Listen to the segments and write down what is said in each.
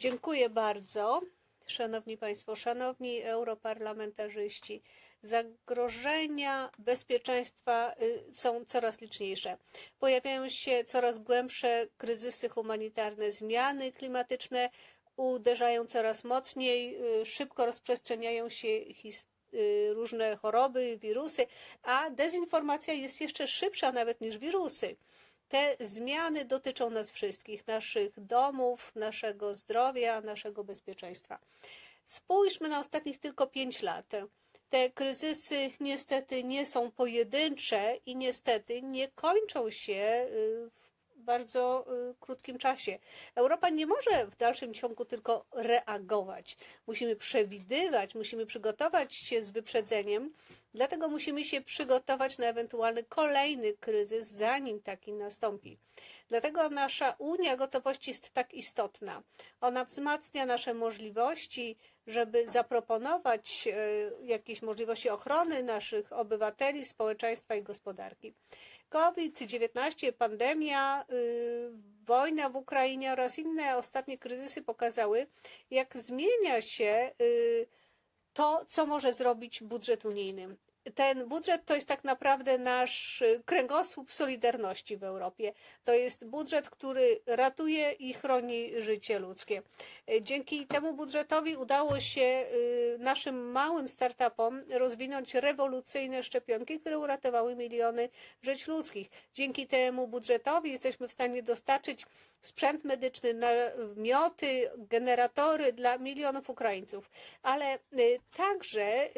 Dziękuję bardzo. Szanowni Państwo, szanowni europarlamentarzyści, zagrożenia bezpieczeństwa y, są coraz liczniejsze. Pojawiają się coraz głębsze kryzysy humanitarne, zmiany klimatyczne uderzają coraz mocniej, y, szybko rozprzestrzeniają się y, różne choroby, wirusy, a dezinformacja jest jeszcze szybsza nawet niż wirusy. Te zmiany dotyczą nas wszystkich, naszych domów, naszego zdrowia, naszego bezpieczeństwa. Spójrzmy na ostatnich tylko pięć lat. Te kryzysy niestety nie są pojedyncze i niestety nie kończą się y, w bardzo y, krótkim czasie. Europa nie może w dalszym ciągu tylko reagować. Musimy przewidywać, musimy przygotować się z wyprzedzeniem, dlatego musimy się przygotować na ewentualny kolejny kryzys, zanim taki nastąpi. Dlatego nasza Unia Gotowości jest tak istotna. Ona wzmacnia nasze możliwości, żeby zaproponować e, jakieś możliwości ochrony naszych obywateli, społeczeństwa i gospodarki. COVID-19, pandemia, y, wojna w Ukrainie oraz inne ostatnie kryzysy pokazały, jak zmienia się y, to, co może zrobić budżet unijny. Ten budżet to jest tak naprawdę nasz y, kręgosłup solidarności w Europie. To jest budżet, który ratuje i chroni życie ludzkie. Y, Dzięki temu budżetowi udało się y, naszym małym startupom rozwinąć rewolucyjne szczepionki, które uratowały miliony żyć ludzkich. Dzięki temu budżetowi jesteśmy w stanie dostarczyć sprzęt medyczny, namioty, generatory dla milionów Ukraińców. Ale także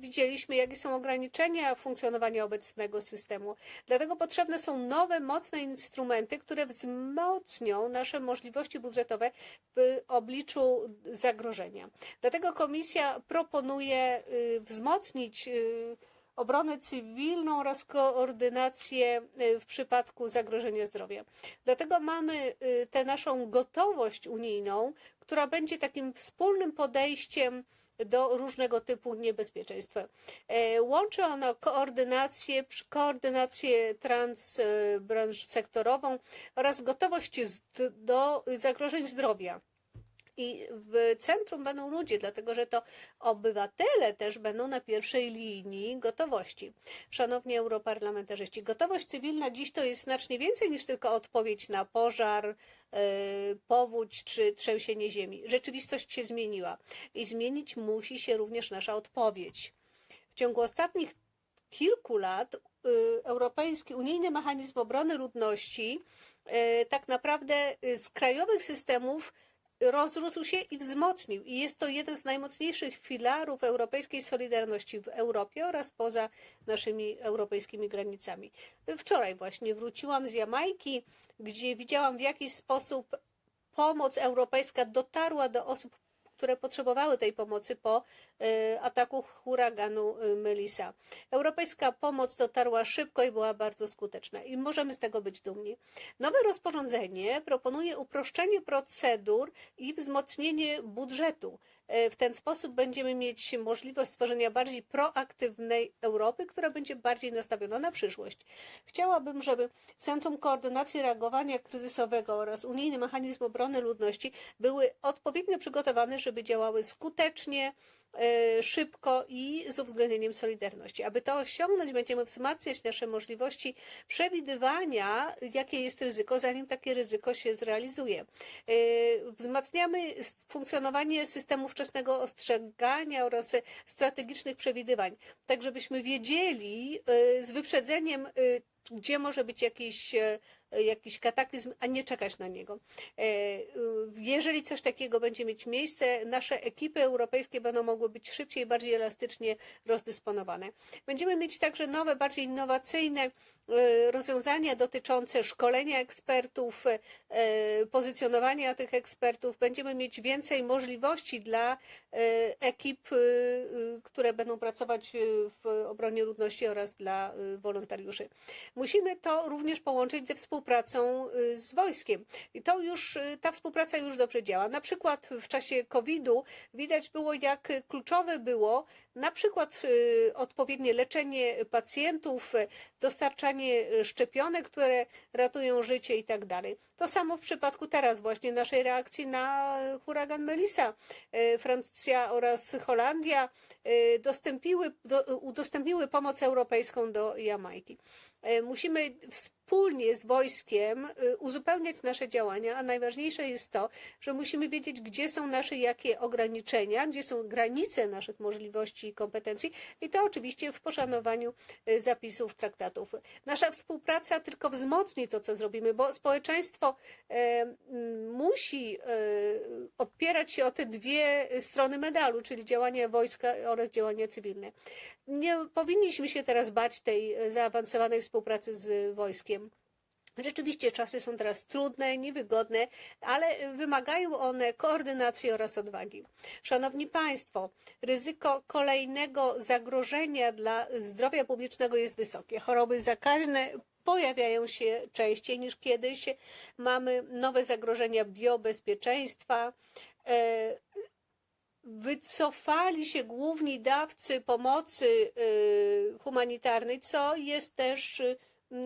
widzieliśmy, jakie są ograniczenia funkcjonowania obecnego systemu. Dlatego potrzebne są nowe, mocne instrumenty, które wzmocnią nasze możliwości budżetowe w obliczu zagrożenia. Dlatego Komisja proponuje y, wzmocnić y, obronę cywilną oraz koordynację y, w przypadku zagrożenia zdrowia. Dlatego mamy y, tę naszą gotowość unijną, która będzie takim wspólnym podejściem do różnego typu niebezpieczeństw. E, Łączy ono koordynację, koordynację transsektorową oraz gotowość do zagrożeń zdrowia. I w centrum będą ludzie, dlatego że to obywatele też będą na pierwszej linii gotowości. Szanowni europarlamentarzyści, gotowość cywilna dziś to jest znacznie więcej niż tylko odpowiedź na pożar, yy, powódź czy trzęsienie ziemi. Rzeczywistość się zmieniła i zmienić musi się również nasza odpowiedź. W ciągu ostatnich kilku lat y, Europejski Unijny Mechanizm Obrony Ludności y, tak naprawdę y, z krajowych systemów rozrósł się i wzmocnił. I jest to jeden z najmocniejszych filarów europejskiej solidarności w Europie oraz poza naszymi europejskimi granicami. Wczoraj właśnie wróciłam z Jamajki, gdzie widziałam w jaki sposób pomoc europejska dotarła do osób, które potrzebowały tej pomocy po e, ataku huraganu e, Melissa. Europejska pomoc dotarła szybko i była bardzo skuteczna i możemy z tego być dumni. Nowe rozporządzenie proponuje uproszczenie procedur i wzmocnienie budżetu. E, W ten sposób będziemy mieć możliwość stworzenia bardziej proaktywnej Europy, która będzie bardziej nastawiona na przyszłość. Chciałabym, żeby Centrum Koordynacji Reagowania Kryzysowego oraz Unijny Mechanizm Obrony Ludności były odpowiednio przygotowane, żeby działały skutecznie, szybko i z uwzględnieniem solidarności. Aby to osiągnąć, będziemy wzmacniać nasze możliwości przewidywania, jakie jest ryzyko, zanim takie ryzyko się zrealizuje. E, Wzmacniamy funkcjonowanie systemu wczesnego ostrzegania oraz strategicznych przewidywań, tak żebyśmy wiedzieli e, z wyprzedzeniem, gdzie może być jakiś, jakiś kataklizm, a nie czekać na niego. Y, Jeżeli coś takiego będzie mieć miejsce, nasze ekipy europejskie będą mogły być szybciej, bardziej elastycznie rozdysponowane. Będziemy mieć także nowe, bardziej innowacyjne e, rozwiązania dotyczące szkolenia ekspertów, e, pozycjonowania tych ekspertów. Będziemy mieć więcej możliwości dla e, ekip, które będą pracować w obronie ludności oraz dla wolontariuszy. Musimy to również połączyć ze współpracą z wojskiem. I to już, ta współpraca już dobrze działa. Na przykład w czasie COVID-u widać było, jak kluczowe było na przykład y, odpowiednie leczenie pacjentów, y, dostarczanie szczepionek, które ratują życie i tak dalej. To samo w przypadku teraz właśnie naszej reakcji na huragan Melissa. Y, Francja oraz Holandia udostępniły pomoc europejską do Jamajki. Musimy wspólnie z wojskiem uzupełniać nasze działania, a najważniejsze jest to, że musimy wiedzieć, gdzie są nasze jakie ograniczenia, gdzie są granice naszych możliwości i kompetencji i to oczywiście w poszanowaniu y, zapisów traktatów. Nasza współpraca tylko wzmocni to, co zrobimy, bo społeczeństwo e, musi e, opierać się o te dwie strony medalu, czyli działania wojska oraz działania cywilne. Nie powinniśmy się teraz bać tej zaawansowanej współpracy z wojskiem. Rzeczywiście czasy są teraz trudne, niewygodne, ale wymagają one koordynacji oraz odwagi. Szanowni Państwo, ryzyko kolejnego zagrożenia dla zdrowia publicznego jest wysokie. Choroby zakaźne pojawiają się częściej niż kiedyś. Mamy nowe zagrożenia biobezpieczeństwa. E, wycofali się główni dawcy pomocy e, humanitarnej, co jest też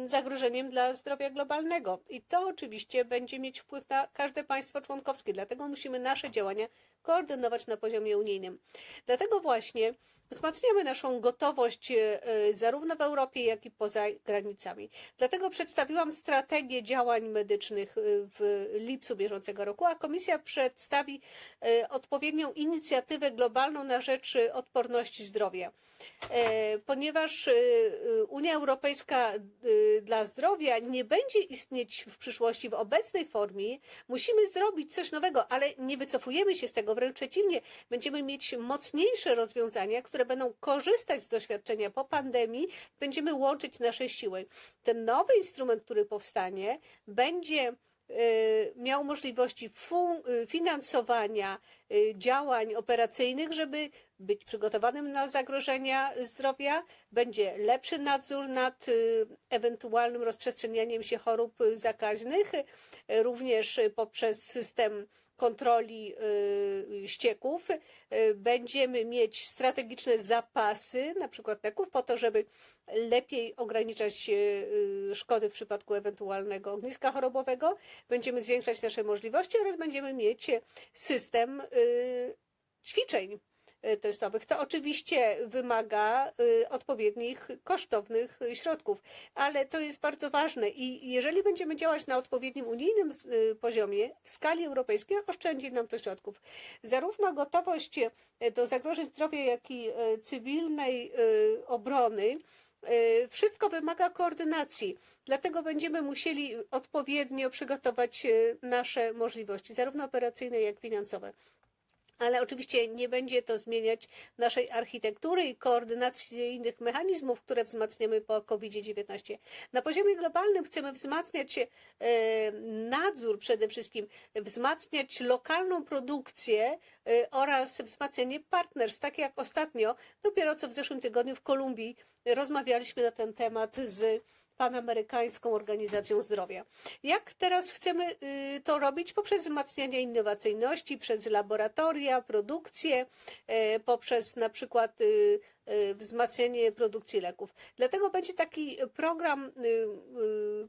zagrożeniem dla zdrowia globalnego. I to oczywiście będzie mieć wpływ na każde państwo członkowskie, dlatego musimy nasze działania koordynować na poziomie unijnym. Dlatego właśnie wzmacniamy naszą gotowość e, zarówno w Europie, jak i poza granicami. Dlatego przedstawiłam strategię działań medycznych e, w lipcu bieżącego roku, a Komisja przedstawi e, odpowiednią inicjatywę globalną na rzecz odporności zdrowia. Ponieważ Unia Europejska dla zdrowia nie będzie istnieć w przyszłości w obecnej formie, musimy zrobić coś nowego, ale nie wycofujemy się z tego, wręcz przeciwnie, będziemy mieć mocniejsze rozwiązania, które będą korzystać z doświadczenia po pandemii, będziemy łączyć nasze siły. Ten nowy instrument, który powstanie, będzie y, miał możliwości y, finansowania y, działań operacyjnych, żeby być przygotowanym na zagrożenia zdrowia, będzie lepszy nadzór nad ewentualnym rozprzestrzenianiem się chorób zakaźnych, również poprzez system kontroli y, ścieków y, będziemy mieć strategiczne zapasy, na przykład leków, po to, żeby lepiej ograniczać y, szkody w przypadku ewentualnego ogniska chorobowego. Będziemy zwiększać nasze możliwości oraz będziemy mieć system ćwiczeń testowych. To oczywiście wymaga y, odpowiednich kosztownych środków, ale to jest bardzo ważne i jeżeli będziemy działać na odpowiednim unijnym y, poziomie, w skali europejskiej, oszczędzi nam to środków. Zarówno gotowość do zagrożeń zdrowia, jak i cywilnej obrony, wszystko wymaga koordynacji. Dlatego będziemy musieli odpowiednio przygotować nasze możliwości, zarówno operacyjne, jak i finansowe ale oczywiście nie będzie to zmieniać naszej architektury i koordynacyjnych mechanizmów, które wzmacniamy po COVID-19. Na poziomie globalnym chcemy wzmacniać e, nadzór przede wszystkim, wzmacniać lokalną produkcję e, oraz wzmacnianie partnerstw, tak jak ostatnio, dopiero co w zeszłym tygodniu w Kolumbii rozmawialiśmy na ten temat z Panamerykańską Organizacją Zdrowia. Jak teraz chcemy y, to robić? Poprzez wzmacnianie innowacyjności, przez laboratoria, produkcję, y, poprzez na przykład y, wzmacnianie produkcji leków. Dlatego będzie taki program,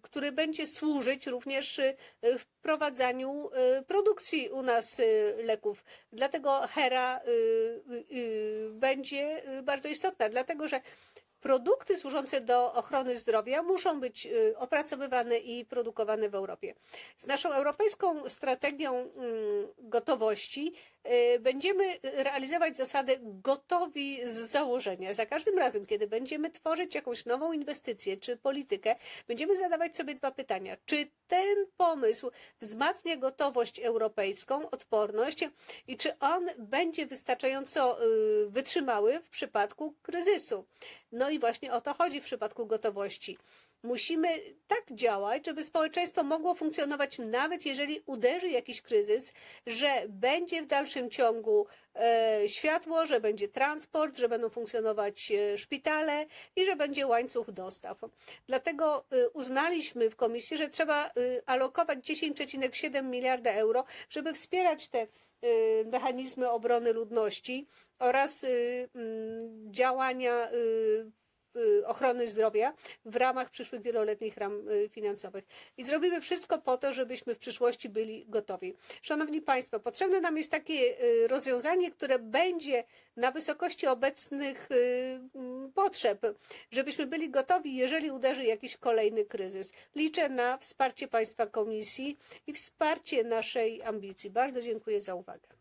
który będzie służyć również wprowadzaniu produkcji u nas leków. Dlatego HERA będzie bardzo istotna, dlatego że produkty służące do ochrony zdrowia muszą być y, opracowywane i produkowane w Europie. Z naszą europejską strategią mm, gotowości będziemy realizować zasadę gotowi z założenia. Za każdym razem, kiedy będziemy tworzyć jakąś nową inwestycję czy politykę, będziemy zadawać sobie dwa pytania. Czy ten pomysł wzmacnia gotowość europejską, odporność i czy on będzie wystarczająco y, wytrzymały w przypadku kryzysu? No i właśnie o to chodzi w przypadku gotowości. Musimy tak działać, żeby społeczeństwo mogło funkcjonować, nawet jeżeli uderzy jakiś kryzys, że będzie w dalszym ciągu e, światło, że będzie transport, że będą funkcjonować e, szpitale i że będzie łańcuch dostaw. Dlatego e, uznaliśmy w komisji, że trzeba alokować 10,7 miliarda euro, żeby wspierać te mechanizmy obrony ludności oraz działania ochrony zdrowia w ramach przyszłych wieloletnich ram y, finansowych. I zrobimy wszystko po to, żebyśmy w przyszłości byli gotowi. Szanowni Państwo, potrzebne nam jest takie y, rozwiązanie, które będzie na wysokości obecnych y, mm, potrzeb, żebyśmy byli gotowi, jeżeli uderzy jakiś kolejny kryzys. Liczę na wsparcie Państwa Komisji i wsparcie naszej ambicji. Bardzo dziękuję za uwagę.